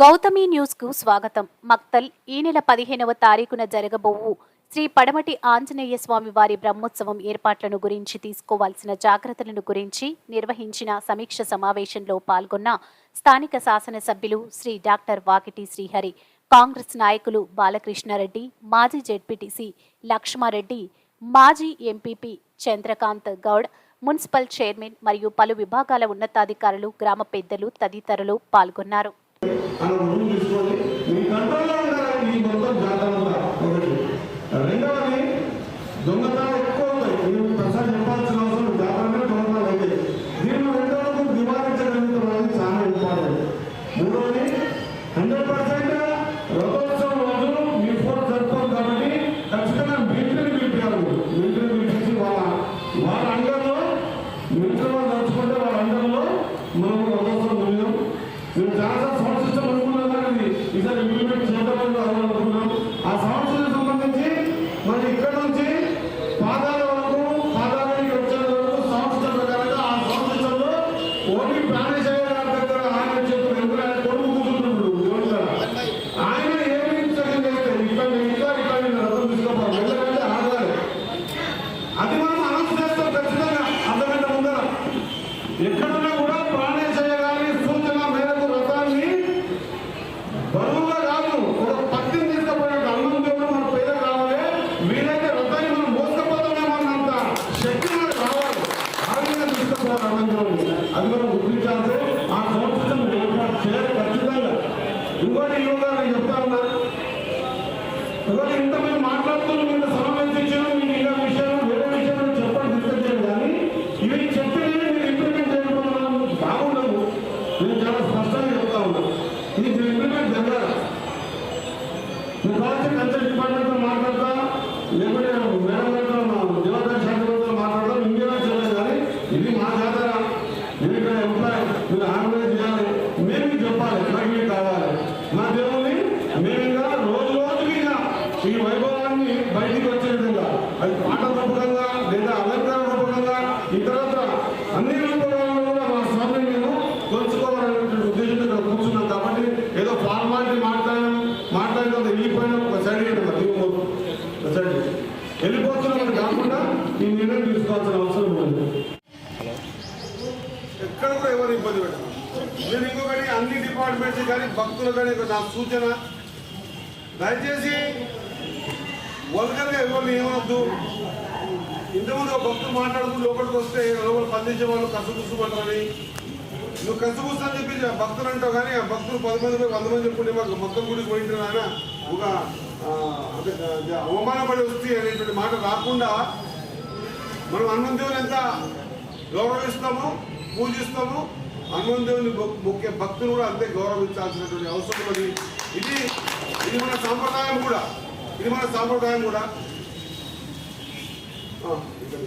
గౌతమి న్యూస్కు స్వాగతం. మక్తల్ ఈ నెల పదిహేనవ తారీఖున జరగబోవు శ్రీ పడమటి ఆంజనేయ స్వామి వారి బ్రహ్మోత్సవం ఏర్పాట్లను గురించి తీసుకోవాల్సిన జాగ్రత్తలను గురించి నిర్వహించిన సమీక్ష సమావేశంలో పాల్గొన్న స్థానిక శాసనసభ్యులు శ్రీ డాక్టర్ వాకిటి శ్రీహరి కాంగ్రెస్ నాయకులు బాలకృష్ణారెడ్డి మాజీ జెడ్పీటీసీ లక్ష్మారెడ్డి మాజీ MPP Chandrakant Goud municipal chairman మరియు పలు విభాగాల ఉన్నతాధికారులు గ్రామ పెద్దలు తదితరులు పాల్గొన్నారు. అలా రూమ్ తీసుకొని ఎక్కడున్నా కూడా ప్రాణేశయ్య గారి సూచన మేరకు రథాన్ని బరువుగా కాదు ఒక పత్తిని తీసుకుపోయినట్టు అన్నం దేవుడు మన పేద కావాలి. వీలైతే రథాన్ని మనం మోసుకుపోతామేమో శక్తి మనకు రావాలి ఆ విధంగా తీసుకుపోవాలి అన్నం దేవుడు. అది మనం గుర్తించాల్సి ఆ సంవత్సరం ఏర్పాటు చేయాలి ఖచ్చితంగా. ఇంకోటి యోగా చెప్తా ఉన్నారు ఇంత మీరు మాట్లాడుతున్న మీరు కల్చర్ డిపార్ట్మెంట్తో మాట్లాడతా? లేకుంటే మేడం గారితో మా దివాకర్ మాట్లాడతాం కానీ ఇది మా జాతర. మీరు ఇక్కడ ఎంప్లాయ్ మీరు ఆర్గనైజ్ చేయాలి. మేము చెప్పాలి మాకు కావాలి. మా దేవుని మేము ఇంకా రోజు రోజుకి ఈ వైభవం వెళ్ళిపోతున్నామని కాకుండా ఈ నిర్ణయం తీసుకోవాల్సిన అవసరం ఉంది ఎక్కడ కూడా ఎవరు ఇబ్బంది పెట్టారు నేను ఇంకొకటి అన్ని డిపార్ట్మెంట్స్ కానీ భక్తులు కానీ ఒక నా సూచన దయచేసి వల్గర్గా ఎవరిని ఏమవద్దు ఇంతకుముందు ఒక భక్తులు మాట్లాడుతూ లోపలికి వస్తే లోపల స్పందించే వాళ్ళు కసుగుసుమంటారని నువ్వు కసుగుసు అని చెప్పి ఆ భక్తులు అంటావు కానీ ఆ భక్తులు పది మంది పోయి వంద మంది చెప్పుకుంటే మాకు మొత్తం గుడికి పోయింటారు ఆయన ఒక అంటే, అవమానపడి వస్తే అనేటువంటి మాట రాకుండా మనం హనుమంత దేవుని ఎంత గౌరవిస్తాము పూజిస్తాము హనుమంత దేవుని భక్- ముఖ్య భక్తులు కూడా అంతే గౌరవించాల్సినటువంటి అవసరం ఉన్నది. ఇది ఇది మన సాంప్రదాయం కూడా. ఇది మన సాంప్రదాయం కూడా. ఇక్కడ.